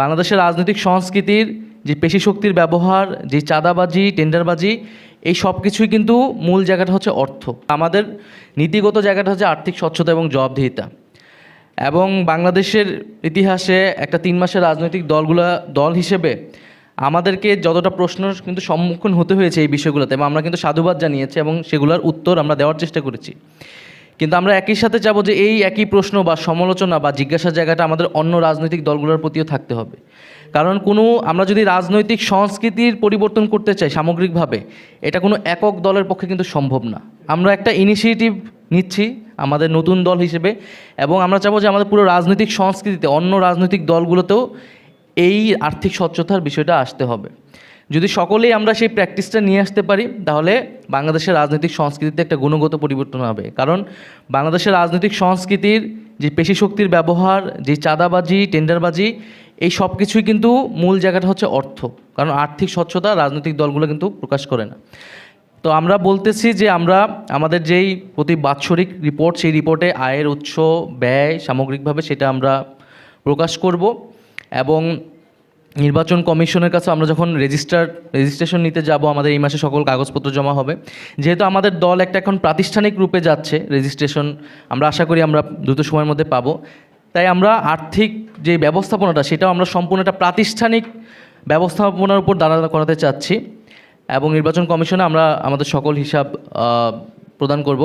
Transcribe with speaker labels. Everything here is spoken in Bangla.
Speaker 1: বাংলাদেশের রাজনৈতিক সংস্কৃতির যে পেশি শক্তির ব্যবহার, যে চাঁদাবাজি, টেন্ডারবাজি, এই সব কিছুই কিন্তু মূল জায়গাটা হচ্ছে অর্থ। আমাদের নীতিগত জায়গাটা হচ্ছে আর্থিক স্বচ্ছতা এবং জবাবদিহিতা। এবং বাংলাদেশের ইতিহাসে একটা তিন মাসের রাজনৈতিক দলগুলা, দল হিসেবে আমাদেরকে যতটা প্রশ্ন কিন্তু সম্মুখীন হতে হয়েছে এই বিষয়গুলোতে, এবং আমরা কিন্তু সাধুবাদ জানিয়েছি এবং সেগুলোর উত্তর আমরা দেওয়ার চেষ্টা করেছি। কিন্তু আমরা একই সাথে চাবো যে এই একই প্রশ্ন বা সমালোচনা বা জিজ্ঞাসার জায়গাটা আমাদের অন্য রাজনৈতিক দলগুলোর প্রতিও থাকতে হবে। কারণ কোনো, আমরা যদি রাজনৈতিক সংস্কৃতির পরিবর্তন করতে চাই সামগ্রিকভাবে, এটা কোনো একক দলের পক্ষে কিন্তু সম্ভব না। আমরা একটা ইনিশিয়েটিভ নিচ্ছি আমাদের নতুন দল হিসেবে এবং আমরা চাবো যে আমাদের পুরো রাজনৈতিক সংস্কৃতিতে অন্য রাজনৈতিক দলগুলোতেও এই আর্থিক স্বচ্ছতার বিষয়টা আসতে হবে। যদি সকলেই আমরা সেই প্র্যাকটিসটা নিয়ে আসতে পারি, তাহলে বাংলাদেশের রাজনৈতিক সংস্কৃতিতে একটা গুণগত পরিবর্তন হবে। কারণ বাংলাদেশের রাজনৈতিক সংস্কৃতির যে পেশি শক্তির ব্যবহার, যে চাঁদাবাজি, টেন্ডারবাজি, এই সব কিছুই কিন্তু মূল জায়গাটা হচ্ছে অর্থ। কারণ আর্থিক স্বচ্ছতা রাজনৈতিক দলগুলো কিন্তু প্রকাশ করে না। তো আমরা বলতেছি যে আমরা আমাদের যেই প্রতি বাৎসরিক রিপোর্ট সেই রিপোর্টে আয়ের উৎস, ব্যয় সামগ্রিকভাবে সেটা আমরা প্রকাশ করব এবং নির্বাচন কমিশনের কাছে আমরা যখন রেজিস্টার রেজিস্ট্রেশন নিতে যাব, আমাদের এই মাসে সকল কাগজপত্র জমা হবে। যেহেতু আমাদের দল একটা এখন প্রাতিষ্ঠানিক রূপে যাচ্ছে রেজিস্ট্রেশন আমরা আশা করি আমরা দ্রুত সময়ের মধ্যে পাবো। তাই আমরা আর্থিক যে ব্যবস্থাপনাটা, সেটাও আমরা সম্পূর্ণ একটা প্রাতিষ্ঠানিক ব্যবস্থাপনার উপর দাঁড়া করাতে চাচ্ছি। এবং নির্বাচন কমিশনে আমরা আমাদের সকল হিসাব প্রদান করব।